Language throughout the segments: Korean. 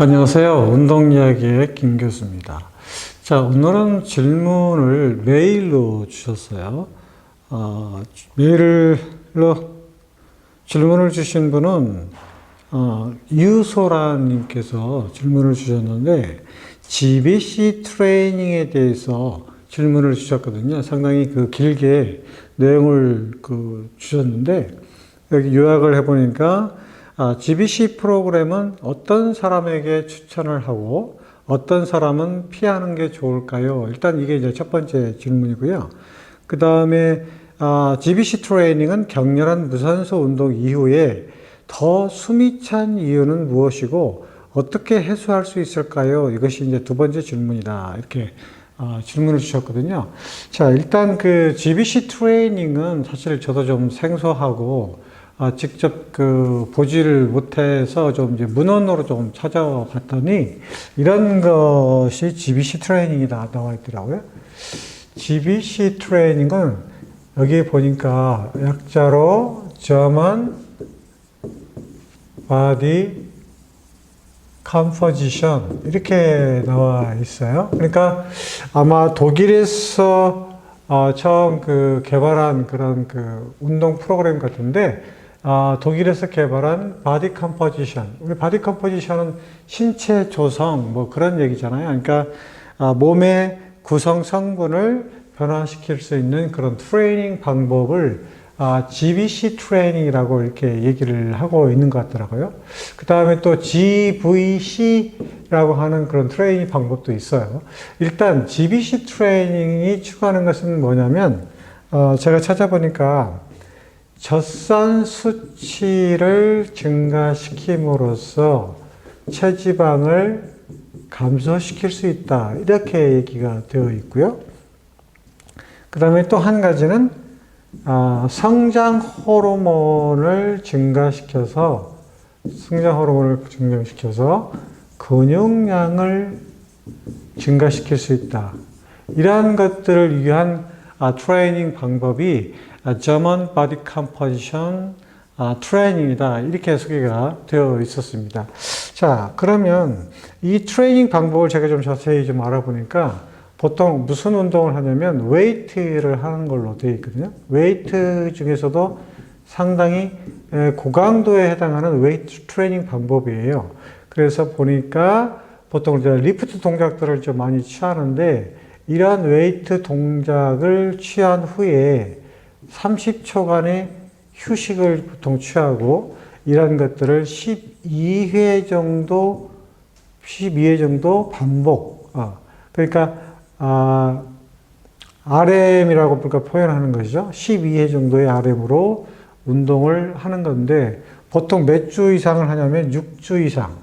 안녕하세요. 운동 이야기의 김 교수입니다. 자, 오늘은 질문을 메일로 주셨어요. 어, 메일로 질문을 주신 분은 어, 유소라님께서 질문을 주셨는데 GBC 트레이닝에 대해서 질문을 주셨거든요. 상당히 그 길게 내용을 그 주셨는데 여기 요약을 해보니까 아, GBC 프로그램은 어떤 사람에게 추천을 하고 어떤 사람은 피하는 게 좋을까요? 일단 이게 이제 첫 번째 질문이고요. 그 다음에 아, GBC 트레이닝은 격렬한 무산소 운동 이후에 더 숨이 찬 이유는 무엇이고 어떻게 해소할 수 있을까요? 이것이 이제 두 번째 질문이다. 이렇게 아, 질문을 주셨거든요. 자, 일단 그 GBC 트레이닝은 사실 저도 좀 생소하고 아, 직접 그 보지를 못해서 좀 이제 문헌으로 좀 찾아봤더니 이런 것이 GBC 트레이닝이다 나와 있더라고요. GBC 트레이닝은 여기 보니까 약자로 German Body Composition 이렇게 나와 있어요. 그러니까 아마 독일에서 어, 처음 그 개발한 그런 그 운동 프로그램 같은데 아, 독일에서 개발한 바디 컴포지션. 우리 바디 컴포지션은 신체 조성 뭐 그런 얘기잖아요. 그러니까 아, 몸의 구성 성분을 변화시킬 수 있는 그런 트레이닝 방법을 아, GBC 트레이닝이라고 이렇게 얘기를 하고 있는 것 같더라고요. 그 다음에 또 GVC라고 하는 그런 트레이닝 방법도 있어요. 일단 GBC 트레이닝이 추구하는 것은 뭐냐면, 어, 제가 찾아보니까 젖산 수치를 증가시킴으로써 체지방을 감소시킬 수 있다. 이렇게 얘기가 되어 있고요. 그 다음에 또 한 가지는 아, 성장 호르몬을 증가시켜서 성장 호르몬을 증가시켜서 근육량을 증가시킬 수 있다. 이러한 것들을 위한 아, 트레이닝 방법이 아, German Body Composition 아, 트레이닝이다. 이렇게 소개가 되어 있었습니다. 자, 그러면 이 트레이닝 방법을 제가 좀 자세히 좀 알아보니까 보통 무슨 운동을 하냐면 웨이트를 하는 걸로 되어 있거든요. 웨이트 중에서도 상당히 고강도에 해당하는 웨이트 트레이닝 방법이에요. 그래서 보니까 보통 이제 리프트 동작들을 좀 많이 취하는데 이러한 웨이트 동작을 취한 후에 30초간의 휴식을 보통 취하고 이런 것들을 12회 정도 12회 정도 반복. 어, 그러니까 아, RM이라고 우리가 표현하는 것이죠. 12회 정도의 RM으로 운동을 하는 건데 보통 몇 주 이상을 하냐면 6주 이상,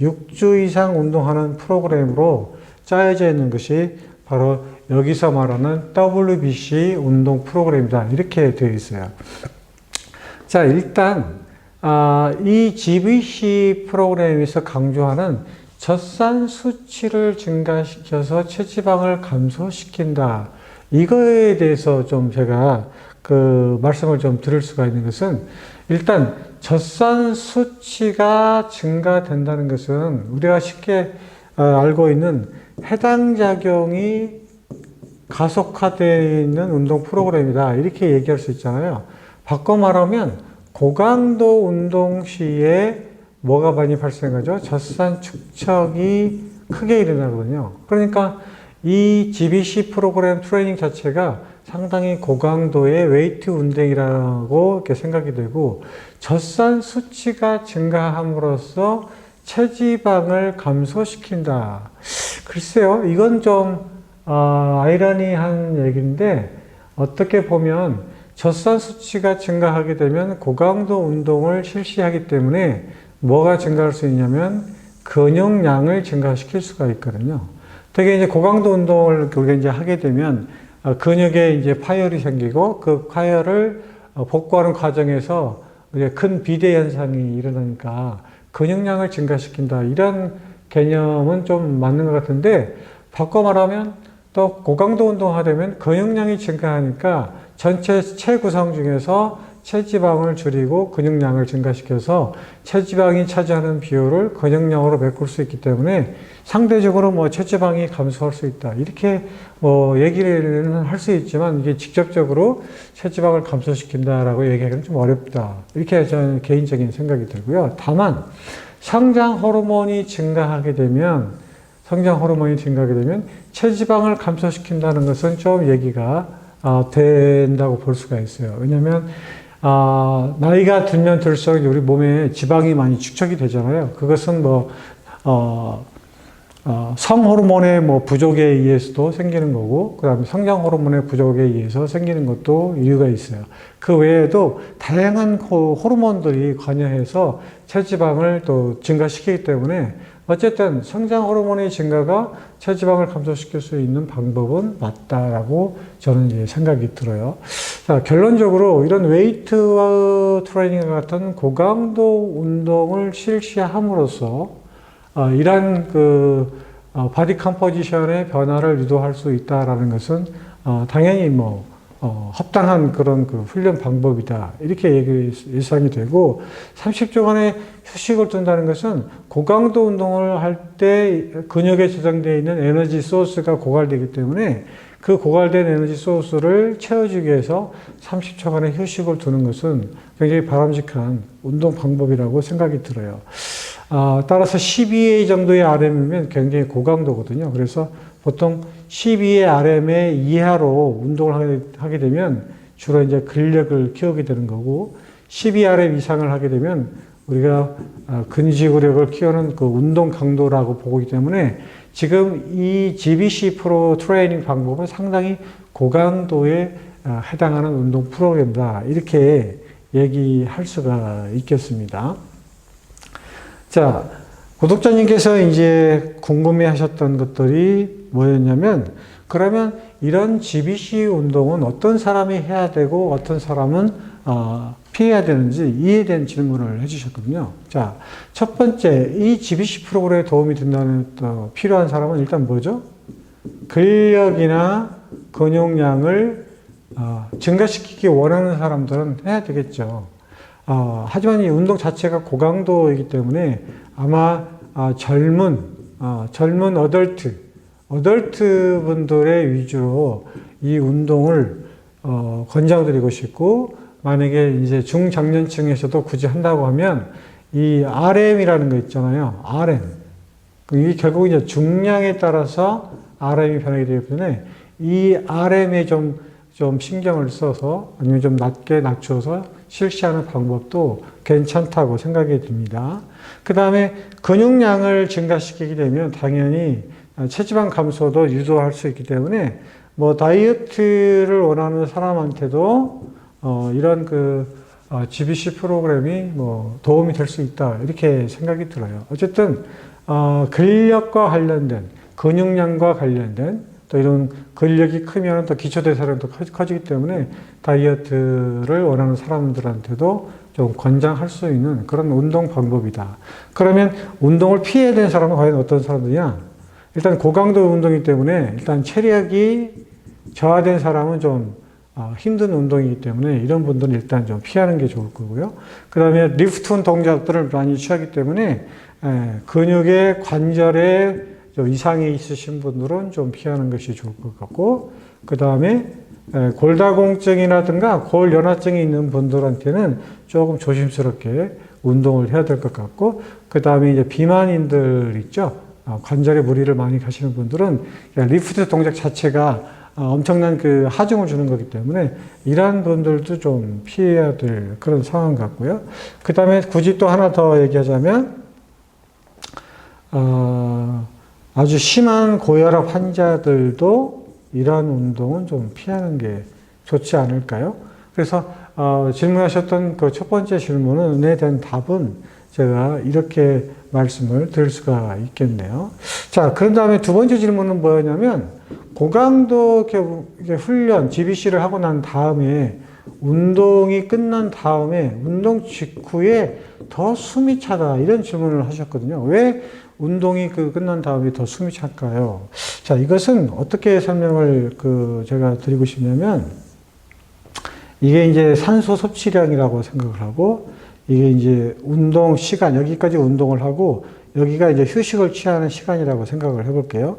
6주 이상 운동하는 프로그램으로 짜여져 있는 것이 바로 여기서 말하는 WBC 운동 프로그램이다. 이렇게 되어 있어요. 자, 일단, 아, 이 GBC 프로그램에서 강조하는 젖산 수치를 증가시켜서 체지방을 감소시킨다. 이거에 대해서 좀 제가 그 말씀을 좀 드릴 수가 있는 것은 일단 젖산 수치가 증가된다는 것은 우리가 쉽게 어, 알고 있는 해당 작용이 가속화되어 있는 운동 프로그램이다. 이렇게 얘기할 수 있잖아요. 바꿔 말하면 고강도 운동 시에 뭐가 많이 발생하죠? 젖산 축척이 크게 일어나거든요. 그러니까 이 GBC 프로그램 트레이닝 자체가 상당히 고강도의 웨이트 운동이라고 이렇게 생각이 되고 젖산 수치가 증가함으로써 체지방을 감소시킨다. 글쎄요, 이건 좀 어, 아이러니한 얘기인데 어떻게 보면 젖산 수치가 증가하게 되면 고강도 운동을 실시하기 때문에 뭐가 증가할 수 있냐면 근육량을 증가시킬 수가 있거든요. 되게 이제 고강도 운동을 우리가 이제 하게 되면 어, 근육에 이제 파열이 생기고 그 파열을 어, 복구하는 과정에서 큰 비대 현상이 일어나니까 근육량을 증가시킨다. 이런 개념은 좀 맞는 것 같은데 바꿔 말하면 또 고강도 운동하려면 근육량이 증가하니까 전체 체 구성 중에서 체지방을 줄이고 근육량을 증가시켜서 체지방이 차지하는 비율을 근육량으로 메꿀 수 있기 때문에 상대적으로 뭐 체지방이 감소할 수 있다. 이렇게 뭐 얘기를 할 수 있지만 이게 직접적으로 체지방을 감소시킨다라고 얘기하기는 좀 어렵다. 이렇게 저는 개인적인 생각이 들고요. 다만 성장 호르몬이 증가하게 되면 성장 호르몬이 증가하게 되면 체지방을 감소시킨다는 것은 좀 얘기가 아, 된다고 볼 수가 있어요. 왜냐하면 아, 나이가 들면 들수록 우리 몸에 지방이 많이 축적이 되잖아요. 그것은 뭐 어, 어, 성호르몬의 뭐 부족에 의해서도 생기는 거고, 그 다음에 성장 호르몬의 부족에 의해서 생기는 것도 이유가 있어요. 그 외에도 다양한 호- 호르몬들이 관여해서 체지방을 또 증가시키기 때문에 어쨌든 성장 호르몬의 증가가 체지방을 감소시킬 수 있는 방법은 맞다라고 저는 생각이 들어요. 자, 결론적으로 이런 웨이트 트레이닝 같은 고강도 운동을 실시함으로써 어, 이러한 그 어, 바디 컴포지션의 변화를 유도할 수 있다라는 것은 어, 당연히 뭐 어, 합당한 그런 그 훈련 방법이다 이렇게 예상이 되고 30초 간의 휴식을 둔다는 것은 고강도 운동을 할 때 근육에 저장되어 있는 에너지 소스가 고갈되기 때문에 그 고갈된 에너지 소스를 채워주기 위해서 30초간의 휴식을 두는 것은 굉장히 바람직한 운동 방법이라고 생각이 들어요. 아, 따라서 12A 정도의 RM이면 굉장히 고강도거든요. 그래서 보통 12A RM의 이하로 운동을 하게, 하게 되면 주로 이제 근력을 키우게 되는 거고 12RM 이상을 하게 되면 우리가 아, 근지구력을 키우는 그 운동 강도라고 보기 때문에 지금 이 GBC 프로 트레이닝 방법은 상당히 고강도에 아, 해당하는 운동 프로그램이다. 이렇게 얘기할 수가 있겠습니다. 자, 구독자님께서 이제 궁금해 하셨던 것들이 뭐였냐면, 그러면 이런 GBC 운동은 어떤 사람이 해야 되고 어떤 사람은 어, 피해야 되는지 이해된 질문을 해주셨거든요. 자, 첫 번째, 이 GBC 프로그램에 도움이 된다는 또 필요한 사람은 일단 뭐죠? 근력이나 근육량을 어, 증가시키기 원하는 사람들은 해야 되겠죠. 어, 하지만 이 운동 자체가 고강도이기 때문에 아마 아, 젊은 어, 젊은 어덜트 어덜트 분들의 위주로 이 운동을 어, 권장드리고 싶고 만약에 이제 중장년층에서도 굳이 한다고 하면 이 RM이라는 거 있잖아요. RM 이게 결국 이제 중량에 따라서 RM이 변하게 되기 때문에 이 RM에 좀, 좀 신경을 써서 아니면 좀 낮게 낮춰서 실시하는 방법도 괜찮다고 생각이 듭니다. 그 다음에 근육량을 증가시키게 되면 당연히 체지방 감소도 유도할 수 있기 때문에 뭐 다이어트를 원하는 사람한테도 어, 이런 그 어, GBC 프로그램이 뭐 도움이 될 수 있다 이렇게 생각이 들어요. 어쨌든 어, 근력과 관련된 근육량과 관련된 또 이런 근력이 크면 또 기초대사량도 커- 커지기 때문에 다이어트를 원하는 사람들한테도 좀 권장할 수 있는 그런 운동 방법이다. 그러면 운동을 피해야 되는 사람은 과연 어떤 사람들이냐? 일단 고강도 운동이기 때문에 일단 체력이 저하된 사람은 좀 어, 힘든 운동이기 때문에 이런 분들은 일단 좀 피하는 게 좋을 거고요. 그 다음에 리프트 동작들을 많이 취하기 때문에 에, 근육의 관절에 좀 이상이 있으신 분들은 좀 피하는 것이 좋을 것 같고, 그 다음에 골다공증이라든가 골연화증이 있는 분들한테는 조금 조심스럽게 운동을 해야 될 것 같고, 그 다음에 이제 비만인들 있죠. 어, 관절에 무리를 많이 가시는 분들은 리프트 동작 자체가 어, 엄청난 그 하중을 주는 거기 때문에 이러한 분들도 좀 피해야 될 그런 상황 같고요. 그 다음에 굳이 또 하나 더 얘기하자면, 어, 아주 심한 고혈압 환자들도 이러한 운동은 좀 피하는 게 좋지 않을까요? 그래서 어, 질문하셨던 그 첫 번째 질문에 대한 답은 제가 이렇게 말씀을 드릴 수가 있겠네요. 자, 그런 다음에 두 번째 질문은 뭐였냐면, 고강도 훈련, GBC를 하고 난 다음에, 운동이 끝난 다음에, 운동 직후에 더 숨이 차다. 이런 질문을 하셨거든요. 왜 운동이 그 끝난 다음에 더 숨이 찰까요? 자, 이것은 어떻게 설명을 그 제가 드리고 싶냐면, 이게 이제 산소 섭취량이라고 생각을 하고 이게 이제 운동 시간 여기까지 운동을 하고 여기가 이제 휴식을 취하는 시간이라고 생각을 해볼게요.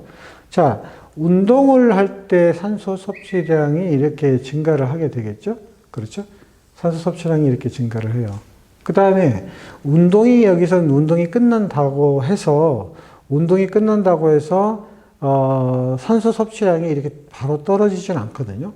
자, 운동을 할 때 산소 섭취량이 이렇게 증가를 하게 되겠죠? 그렇죠? 산소 섭취량이 이렇게 증가를 해요. 그 다음에 운동이 여기서 운동이 끝난다고 해서 운동이 끝난다고 해서 어, 산소 섭취량이 이렇게 바로 떨어지진 않거든요.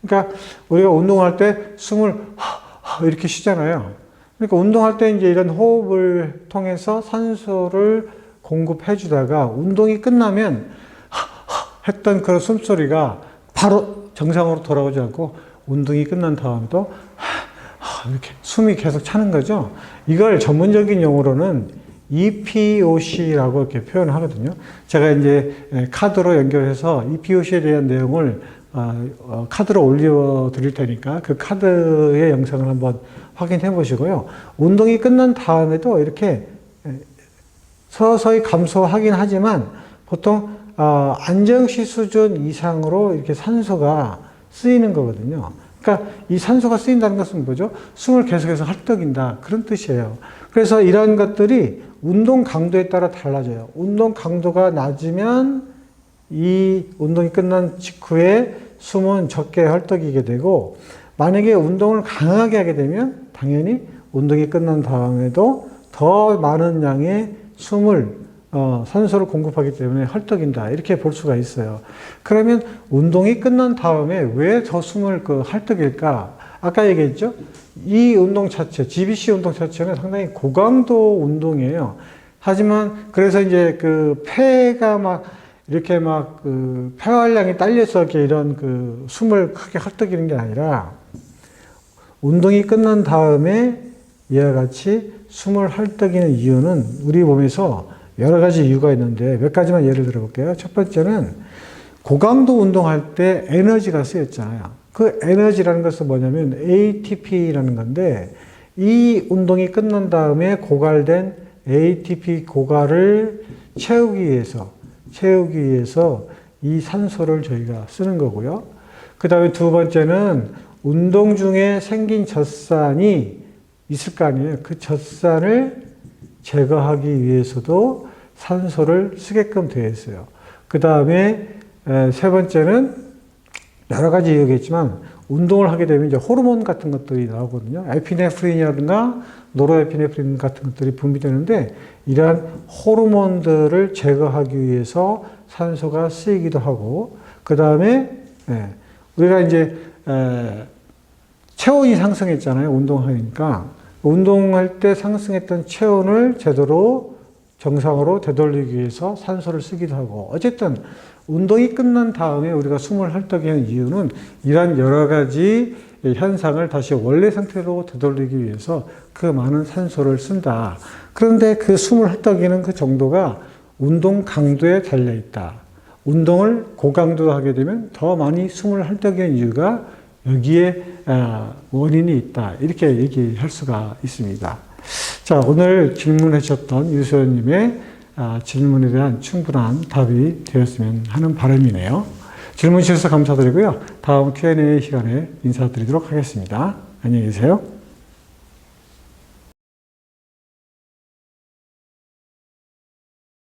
그러니까 우리가 운동할 때 숨을 하, 하 이렇게 쉬잖아요. 그러니까 운동할 때 이제 이런 호흡을 통해서 산소를 공급해 주다가 운동이 끝나면 하, 하 했던 그런 숨소리가 바로 정상으로 돌아오지 않고 운동이 끝난 다음에도 하, 하 이렇게 숨이 계속 차는 거죠. 이걸 전문적인 용어로는 EPOC라고 이렇게 표현을 하거든요. 제가 이제 카드로 연결해서 EPOC에 대한 내용을 어, 어, 카드로 올려 드릴 테니까 그 카드의 영상을 한번 확인해 보시고요. 운동이 끝난 다음에도 이렇게 서서히 감소하긴 하지만 보통 어, 안정시 수준 이상으로 이렇게 산소가 쓰이는 거거든요. 그러니까 이 산소가 쓰인다는 것은 뭐죠? 숨을 계속해서 헐떡인다 그런 뜻이에요. 그래서 이런 것들이 운동 강도에 따라 달라져요. 운동 강도가 낮으면 이 운동이 끝난 직후에 숨은 적게 헐떡이게 되고 만약에 운동을 강하게 하게 되면 당연히 운동이 끝난 다음에도 더 많은 양의 숨을 어, 산소를 공급하기 때문에 헐떡인다 이렇게 볼 수가 있어요. 그러면 운동이 끝난 다음에 왜더 숨을 그 헐떡일까? 아까 얘기했죠. 이 운동 자체, GBC 운동 자체는 상당히 고강도 운동이에요. 하지만 그래서 이제 그 폐가 막 이렇게 막 그 폐활량이 딸려서 이렇게 이런 그 숨을 크게 헐떡이는 게 아니라 운동이 끝난 다음에 이와 같이 숨을 헐떡이는 이유는 우리 몸에서 여러 가지 이유가 있는데 몇 가지만 예를 들어 볼게요. 첫 번째는 고강도 운동할 때 에너지가 쓰였잖아요. 그 에너지라는 것은 뭐냐면 ATP라는 건데 이 운동이 끝난 다음에 고갈된 ATP 고갈을 채우기 위해서 채우기 위해서 이 산소를 저희가 쓰는 거고요. 그 다음에 두 번째는 운동 중에 생긴 젖산이 있을 거 아니에요. 그 젖산을 제거하기 위해서도 산소를 쓰게끔 되어 있어요. 그 다음에 세 번째는 여러 가지 이유겠지만 운동을 하게 되면 이제 호르몬 같은 것들이 나오거든요. 에피네프린이라든가 노로에피네프린 같은 것들이 분비되는데 이러한 호르몬들을 제거하기 위해서 산소가 쓰이기도 하고 그 다음에 우리가 이제 체온이 상승했잖아요. 운동하니까 운동할 때 상승했던 체온을 제대로 정상으로 되돌리기 위해서 산소를 쓰기도 하고 어쨌든 운동이 끝난 다음에 우리가 숨을 헐떡이는 이유는 이러한 여러 가지 현상을 다시 원래 상태로 되돌리기 위해서 그 많은 산소를 쓴다. 그런데 그 숨을 헐떡이는 그 정도가 운동 강도에 달려 있다. 운동을 고강도로 하게 되면 더 많이 숨을 헐떡이는 이유가 여기에 원인이 있다. 이렇게 얘기할 수가 있습니다. 자, 오늘 질문해 주셨던 유소연님의 질문에 대한 충분한 답이 되었으면 하는 바람이네요. 질문 주셔서 감사드리고요. 다음 Q&A 시간에 인사드리도록 하겠습니다. 안녕히 계세요.